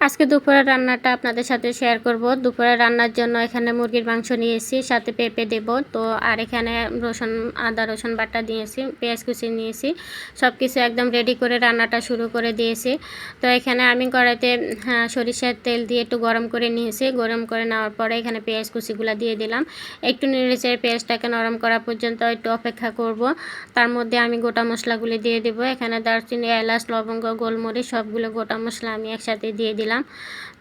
আজকে দুপুরের রান্নাটা আপনাদের সাথে শেয়ার করব। দুপুরে রান্নার জন্য এখানে মুরগির মাংস নিয়েছি সাথে পেঁপে দেব। তো আর এখানে রসুন আদা রসুন বাটা দিয়েছি পেঁয়াজ কুচি নিয়েছি। সব কিছু একদম রেডি করে রান্নাটা শুরু করে দিয়েছি। তো এখানে আমি কড়াইতে হ্যাঁ, সরিষার তেল দিয়ে একটু গরম করে নিয়েছি। গরম করে নেওয়ার পরে এখানে পেঁয়াজ কুচিগুলো দিয়ে দিলাম। একটু নেড়েচেড়ে পেঁয়াজটাকে নরম করা পর্যন্ত একটু অপেক্ষা করব। তার মধ্যে আমি গোটা মশলাগুলি দিয়ে দেবো। এখানে দারচিনি এলাচ লবঙ্গ গোলমরিচ সবগুলো গোটা মশলা আমি একসাথে দিয়ে দিলাম। দিলাম।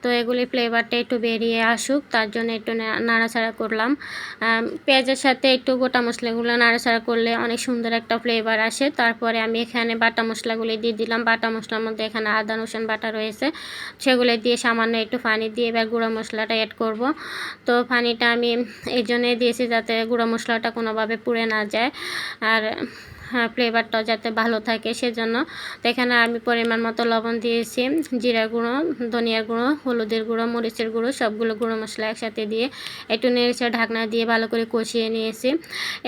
তো এগুলি ফ্লেভারটা একটু বেরিয়ে আসুক, তার জন্য একটু নাড়াচাড়া করলাম। পেঁয়াজের সাথে একটু গোটা মশলাগুলো নাড়াচাড়া করলে অনেক সুন্দর একটা ফ্লেভার আসে। তারপরে আমি এখানে বাটা মশলাগুলি দিয়ে দিলাম। বাটা মশলার মধ্যে এখানে আদা, রসুন বাটা রয়েছে। সেগুলো দিয়ে সামান্য একটু পানি দিয়ে এবার গুঁড়ো মশলাটা অ্যাড করব। তো পানিটা আমি এই জন্যই দিয়েছি যাতে গুঁড়ো মশলাটা কোনোভাবে পুড়ে না যায়। আর ফ্লেভারটাও যাতে ভালো থাকে সেজন্য। তো এখানে আমি পরিমাণ মতো লবণ দিয়েছি, জিরা গুঁড়ো ধনিয়ার গুঁড়ো, হলুদের গুঁড়ো, মরিচের গুঁড়ো, সবগুলো গুঁড়ো মশলা একসাথে দিয়ে একটু নেড়েছে ঢাকনা দিয়ে ভালো করে কষিয়ে নিয়েছি।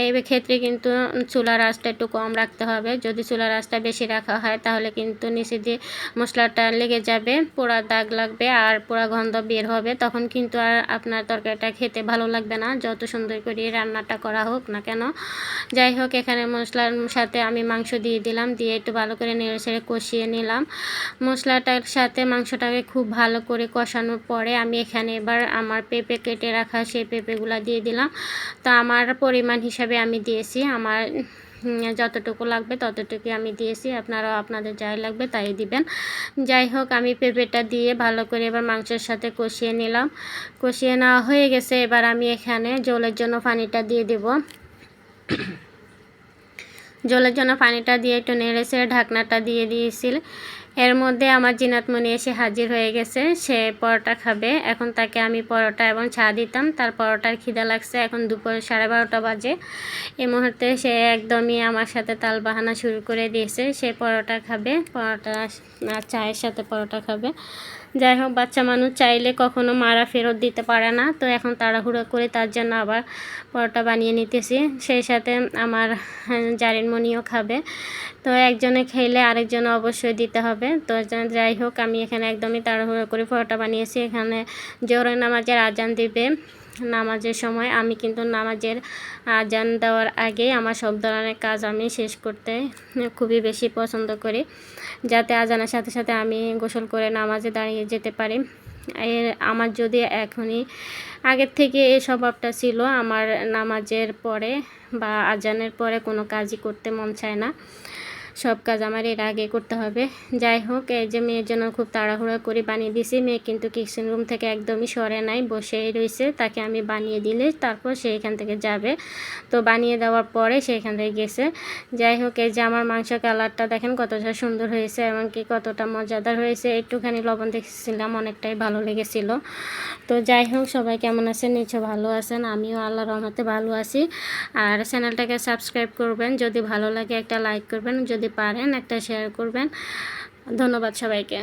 এই ক্ষেত্রে কিন্তু চুলার আঁচটা একটু কম রাখতে হবে। যদি চুলার আঁচটা বেশি রাখা হয়, তাহলে কিন্তু নিচে দিয়ে মশলাটা লেগে যাবে, পোড়া দাগ লাগবে আর পোড়া গন্ধ বের হবে। তখন কিন্তু আর আপনার তরকারিটা খেতে ভালো লাগবে না, যত সুন্দর করে রান্নাটা করা হোক না কেন। যাই হোক, এখানে মশলার সাথে আমি মাংস দিয়ে দিলাম, দিয়ে একটু ভালো করে নেড়ে ছেড়ে কষিয়ে নিলাম। মশলাটার সাথে মাংসটাকে খুব ভালো করে কষানোর পরে আমি এখানে এবার আমার পেঁপে কেটে রাখা সেই পেঁপেগুলো দিয়ে দিলাম। তো আমার পরিমাণ হিসাবে আমি দিয়েছি, আমার যতটুকু লাগবে ততটুকু আমি দিয়েছি, আপনারাও আপনাদের যাই লাগবে তাই দিবেন। যাই হোক, আমি পেঁপেটা দিয়ে ভালো করে এবার মাংসের সাথে কষিয়ে নিলাম। কষিয়ে নেওয়া হয়ে গেছে, এবার আমি এখানে জলের জন্য পানিটা দিয়ে দেব। জলের জন্য পানিটা দিয়ে একটু নেড়েছে ঢাকনাটা দিয়ে দিয়েছিল। এর মধ্যে আমার জিনাতমণি এসে হাজির হয়ে গেছে, সে পরোটা খাবে। এখন তাকে আমি পরোটা এবং চা দিতাম। তার পরোটার খিদা লাগছে। এখন দুপুর সাড়ে বারোটা বাজে। এই মুহূর্তে সে একদমই আমার সাথে তাল বাহানা শুরু করে দিয়েছে। সে পরোটা খাবে, পরোটা চায়ের সাথে পরোটা খাবে। যাই হোক, বাচ্চা মানুষ চাইলে কখনো মারা ফেরত দিতে পারে না। তো এখন তাড়াহুড়ো করে তার জন্য আবার পরোটা বানিয়ে নিতেছি। সেই সাথে আমার জারিন মনিও খাবে। তো একজনে খেলে আরেকজন অবশ্যই দিতে হবে। তো যাই হোক, আমি এখানে একদমই তাড়াহুড়ো করে পরোটা বানিয়েছি। এখানে জোরে নামাজের আজান দিবে। নামাজের সময় আমি কিন্তু নামাজের আজান দেওয়ার আগে আমার সব ধরনের কাজ আমি শেষ করতে খুবই বেশি পছন্দ করি, যাতে আজানের সাথে সাথে আমি গোসল করে নামাজে দাঁড়িয়ে যেতে পারি। এর আমার যদি এখনই আগের থেকে এই স্বভাবটা ছিল, আমার নামাজের পরে বা আজানের পরে কোনো কাজই করতে মন চায় না। সব কাজ আমার এর আগে করতে হবে। যাই হোক, এই যে মেয়ের জন্য খুব তাড়াহুড়া করে বানিয়ে দিয়েছি। মেয়ে কিন্তু কিচেন রুম থেকে একদমই সরে নাই, বসেই রয়েছে। তাকে আমি বানিয়ে দিলে তারপর সে এখান থেকে যাবে। তো বানিয়ে দেওয়ার পরে সে এখান থেকে গেছে। যাই হোক, এই যে আমার মাংস কালারটা দেখেন কতটা সুন্দর হয়েছে এমনকি কতটা মজাদার হয়েছে। একটুখানি লবণ দেখেছিলাম অনেকটাই ভালো লেগেছিল। তো যাই হোক, সবাই কেমন আছেন? নিচে ভালো আছেন? আমিও আল্লাহ রহমতে ভালো আছি। আর চ্যানেলটাকে সাবস্ক্রাইব করবেন। যদি ভালো লাগে একটা লাইক করবেন। যদি পারেন একটা শেয়ার করবেন। ধন্যবাদ সবাইকে।